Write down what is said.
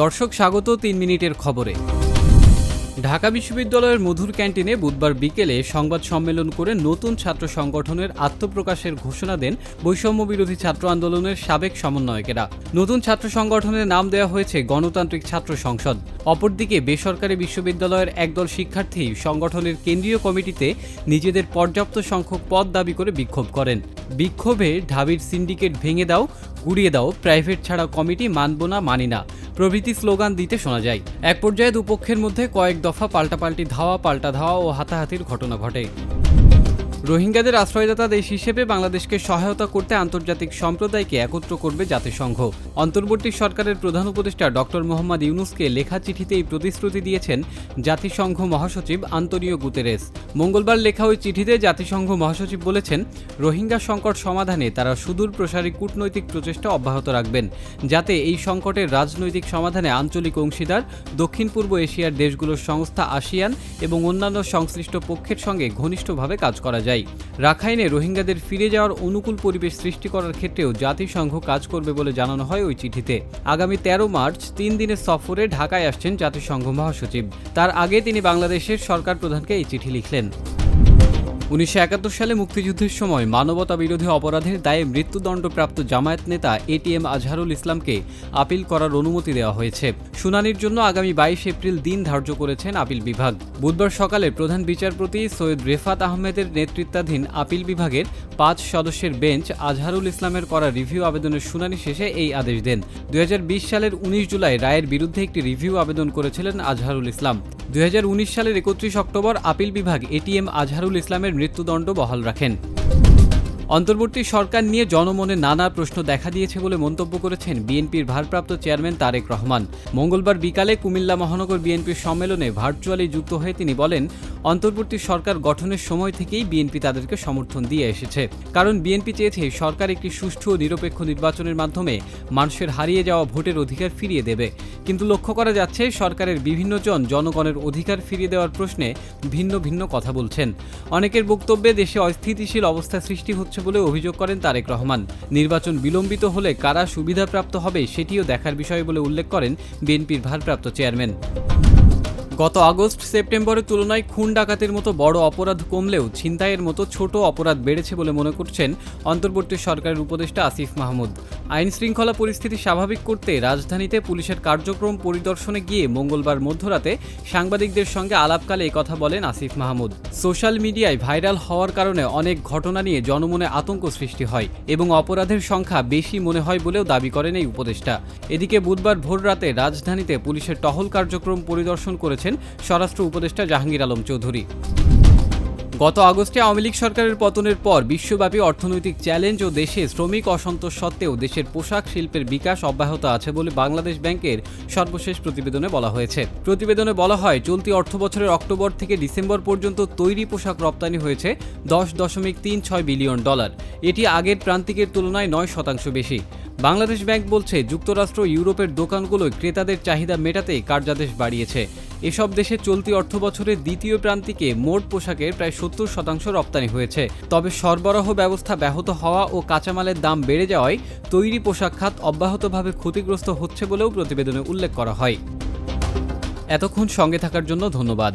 দর্শক, স্বাগত তিন মিনিটের খবরে। ঢাকা বিশ্ববিদ্যালয়ের মধুর ক্যান্টিনে বুধবার বিকেলে সংবাদ সম্মেলন করে নতুন ছাত্র সংগঠনের আত্মপ্রকাশের ঘোষণা দেন বৈষম্য বিরোধী ছাত্র আন্দোলনের সাবেক সমন্বয়কেরা। নতুন ছাত্র সংগঠনের নাম দেওয়া হয়েছে গণতান্ত্রিক ছাত্র সংসদ। অপরদিকে বেসরকারি বিশ্ববিদ্যালয়ের একদল শিক্ষার্থী সংগঠনের কেন্দ্রীয় কমিটিতে নিজেদের পর্যাপ্ত সংখ্যক পদ দাবি করে বিক্ষোভ করেন। বিক্ষোভে ঢাবির সিন্ডিকেট ভেঙে দাও, গুড়িয়ে দাও, প্রাইভেট ছাড়া কমিটি মানব না, মানি না। প্রভৃতি স্লোগান দিতে শোনা যায়। এক পর্যায়ে দুপক্ষের মধ্যে কয়েক দফা পাল্টাপাল্টি ধাওয়া পাল্টা ধাওয়া ও হাতাহাতির ঘটনা ঘটে। রোহিঙ্গাদের আশ্রয়দাতা দেশ হিসেবে বাংলাদেশকে সহায়তা করতে আন্তর্জাতিক সম্প্রদায়কে একত্র করবে জাতিসংঘ। অন্তর্বর্তী সরকারের প্রধান উপদেষ্টা ডক্টর মোহাম্মদ ইউনুসকে লেখা চিঠিতে এই প্রতিশ্রুতি দিয়েছেন জাতিসংঘ মহাসচিব আন্তনিও গুতেরেস। মঙ্গলবার লেখা ওই চিঠিতে জাতিসংঘ মহাসচিব বলেছেন, রোহিঙ্গা সংকট সমাধানে তারা সুদূর প্রসারী কূটনৈতিক প্রচেষ্টা অব্যাহত রাখবেন, যাতে এই সংকটের রাজনৈতিক সমাধানে আঞ্চলিক অংশীদার, দক্ষিণ পূর্ব এশিয়ার দেশগুলোর সংস্থা আসিয়ান এবং অন্যান্য সংশ্লিষ্ট পক্ষের সঙ্গে ঘনিষ্ঠভাবে কাজ করা যায়। রাখাইনে রোহিঙ্গাদের ফিরে যাওয়ার অনুকূল পরিবেশ সৃষ্টি করার ক্ষেত্রেও জাতিসংঘ কাজ করবে বলে জানানো হয় ওই চিঠিতে। আগামী তেরো মার্চ তিন দিনের সফরে ঢাকায় আসছেন জাতিসংঘ মহাসচিব। তার আগে তিনি বাংলাদেশের সরকার প্রধানকে এই চিঠি লিখলেন। উনিশশো একাত্তর সালে মুক্তিযুদ্ধের সময় মানবতা বিরোধী অপরাধের দায়ে মৃত্যুদণ্ডপ্রাপ্ত জামায়াত নেতা এটিএম আজহারুল ইসলামকে আপিল করার অনুমতি দেওয়া হয়েছে। শুনানির জন্য আগামী বাইশ এপ্রিল দিন ধার্য করেছেন আপিল বিভাগ। বুধবার সকালে প্রধান বিচারপতি সৈয়দ রেফাত আহমেদের নেতৃত্বাধীন আপিল বিভাগের পাঁচ সদস্যের বেঞ্চ আজহারুল ইসলামের করা রিভিউ আবেদনের শুনানি শেষে এই আদেশ দেন। দু হাজার বিশ সালের উনিশ জুলাই রায়ের বিরুদ্ধে একটি রিভিউ আবেদন করেছিলেন আজহারুল ইসলাম। দু হাজার উনিশ সালের একত্রিশ অক্টোবর আপিল বিভাগ এটিএম আজহারুল ইসলামের মৃত্যুদণ্ড বহাল রাখেন। অন্তর্বর্তী সরকার নিয়ে জনমনে নানা প্রশ্ন দেখা দিয়েছে বলে মন্তব্য করেছেন বিএনপির ভারপ্রাপ্ত চেয়ারম্যান তারেক রহমান। মঙ্গলবার বিকালে কুমিল্লা মহানগর বিএনপির সম্মেলনে ভার্চুয়ালি যুক্ত হয়ে তিনি বলেন, অন্তর্বর্তী সরকার গঠনের সময় থেকেই বিএনপি তাদেরকে সমর্থন দিয়ে এসেছে। কারণ বিএনপি চেয়েছে সরকার একটি সুষ্ঠু ও নিরপেক্ষ নির্বাচনের মাধ্যমে মানুষের হারিয়ে যাওয়া ভোটের অধিকার ফিরিয়ে দেবে। কিন্তু লক্ষ্য করা যাচ্ছে, সরকারের বিভিন্ন জন জনগণের অধিকার ফিরিয়ে দেওয়ার প্রশ্নে ভিন্ন ভিন্ন কথা বলছেন। অনেকের বক্তব্যে দেশে অস্থিতিশীল অবস্থা সৃষ্টি হচ্ছে বলে অভিযোগ করেন তারেক রহমান। নির্বাচন বিলম্বিত হলে কারা সুবিধাপ্রাপ্ত হবে সেটিও দেখার বিষয় বলে উল্লেখ করেন বিএনপির ভারপ্রাপ্ত চেয়ারম্যান। গত আগস্ট সেপ্টেম্বরের তুলনায় খুন ডাকাতের মতো বড় অপরাধ কমলেও ছিনতাইয়ের মতো ছোট অপরাধ বেড়েছে বলে মনে করছেন অন্তর্বর্তী সরকারের উপদেষ্টা আসিফ মাহমুদ। আইন শৃঙ্খলা পরিস্থিতি স্বাভাবিক করতে রাজধানীতে পুলিশের কার্যক্রম পরিদর্শনে গিয়ে মঙ্গলবার মধ্যরাতে সাংবাদিকদের সঙ্গে আলাপকালে কথা বলেন আসিফ মাহমুদ। সোশ্যাল মিডিয়ায় ভাইরাল হওয়ার কারণে অনেক ঘটনা নিয়ে জনমনে আতঙ্ক সৃষ্টি হয় এবং অপরাধের সংখ্যা বেশি মনে হয় বলেও দাবি করেন এই উপদেষ্টা। এদিকে বুধবার ভোররাতে রাজধানীতে পুলিশের টহল কার্যক্রম পরিদর্শন করেছেন স্বরাষ্ট্র উপদেষ্টা জাহাঙ্গীর আলম চৌধুরী। গত আগস্টে আওয়ামী লীগ সরকারের পতনের পর বিশ্বব্যাপী অর্থনৈতিক চ্যালেঞ্জ ও দেশে শ্রমিক অসন্তোষ সত্ত্বেও দেশের পোশাক শিল্পের বিকাশ অব্যাহত আছে বলে বাংলাদেশ ব্যাংকের সর্বশেষ প্রতিবেদনে বলা হয়েছে। প্রতিবেদনে বলা হয়, চলতি অর্থবছরের অক্টোবর থেকে ডিসেম্বর পর্যন্ত তৈরি পোশাক রপ্তানি হয়েছে দশ দশমিক তিন ছয় বিলিয়ন ডলার। এটি আগের প্রান্তিকের তুলনায় নয় শতাংশ বেশি। বাংলাদেশ ব্যাংক বলছে, যুক্তরাষ্ট্র ইউরোপের দোকানগুলোয় ক্রেতাদের চাহিদা মেটাতে কার্যাদেশ বাড়িয়েছে। এসব দেশে চলতি অর্থবছরের দ্বিতীয় প্রান্তিকে মোট পোশাকের প্রায় সত্তর শতাংশ রপ্তানি হয়েছে। তবে সরবরাহ ব্যবস্থা ব্যাহত হওয়া ও কাঁচামালের দাম বেড়ে যাওয়ায় তৈরি পোশাক খাত অব্যাহতভাবে ক্ষতিগ্রস্ত হচ্ছে বলেও প্রতিবেদনে উল্লেখ করা হয়। এতক্ষণ সঙ্গে থাকার জন্য ধন্যবাদ।